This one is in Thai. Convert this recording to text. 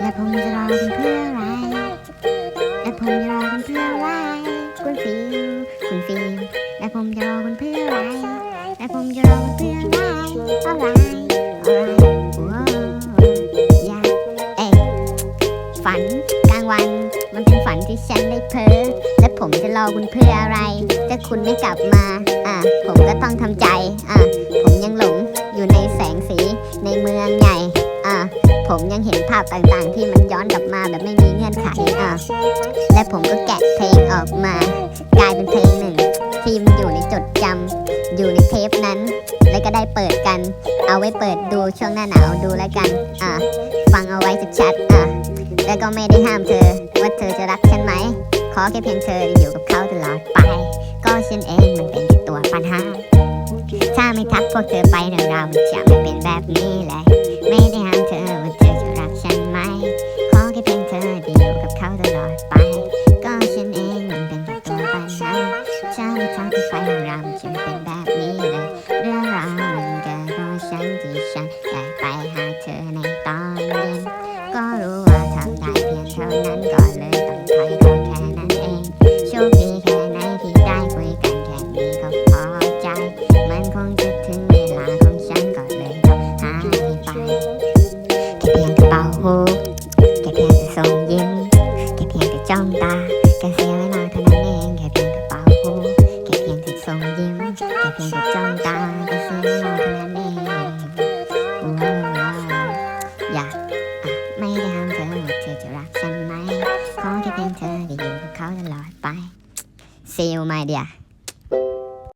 และผมจะรอคุณเพื่ออะไรและผมจะรอคุณเพื่ออะไรคุณฟิลคุณฟิลและผมจะรอคุณเพื่ออะไรและผมจะรอคุณเพื่ออะไรอะไรอะไรว้าวอยากเอ๊ะฝันกลางวัน มันเป็นฝันที่ฉันได้เพ้อและผมจะรอคุณเพื่ออะไร ถ้าคุณไม่กลับมาอะผมก็ต้องทำใจอะผมยังหลงอยู่ในแสงสีในเมืองใหญ่ ผมยังเห็นภาพต่างๆ ที่มันย้อนกลับมาแบบไม่มีเงื่อนไขอะและผมก็แกะเพลงออกมากลายเป็นเพลงหนึ่งที่มันอยู่ในจดจำอยู่ในเทปนั้น แล้วก็ได้เปิดกัน เอาไว้เปิดดูช่วงหน้าหนาวดูแล้วกันอะฟังเอาไว้ชัดๆอะแล้วก็ไม่ได้ห้ามเธอ ว่าเธอจะรักฉันไหมขอแค่เพียงเธออยู่กับเขาตลอดไป ก็ฉันเองมันเป็นตัวปัญหาถ้าไม่ทักพวกเธอไปเรื่องราวมันจะไม่เป็นแบบนี้เลย ไม่ได้ห้ามเธอว่าเธอจะรักฉันไหม ขอแค่เพียงเธอได้อยู่กับเขาตลอดไป ก็ฉันเองมันเป็นแค่ตัวปัญหาถ้าไม่ทักเธอไปเรื่องราวมันจะเป็นแบบนี้เลยเรื่องราวมันเกิดเพราะฉันที่ฉันได้ไปหาเธอในตอนเย็น ก็รู้ว่าทำได้เพียงเท่านั้นก็เลยต้องถอยก็แค่นั้นเอง โชคดีแค่ไหนที่ได้คุยกันแค่นี้ก็พอใจ มันคงจะถึงเวลาของ ค่เพียงแต่เป่าหูแค่เพียงแต่ส่งยิ้มแค่เพียงแต่จ้องตาแค่เสียเวลาเท่านั้นเองแค่เพียงแต่เป่าหูแค่เพียงแต่ส่งยิ้มแค่เพียงแต่จ้องตาแค่เสียเวลาเท่านั้นเองว้าวอยากไม่ได้ห้ามเธอว่าเธอจะรักฉันไหมขอแค่เพียงเธอได้อยู่กับเขาตลอดไป See you my dear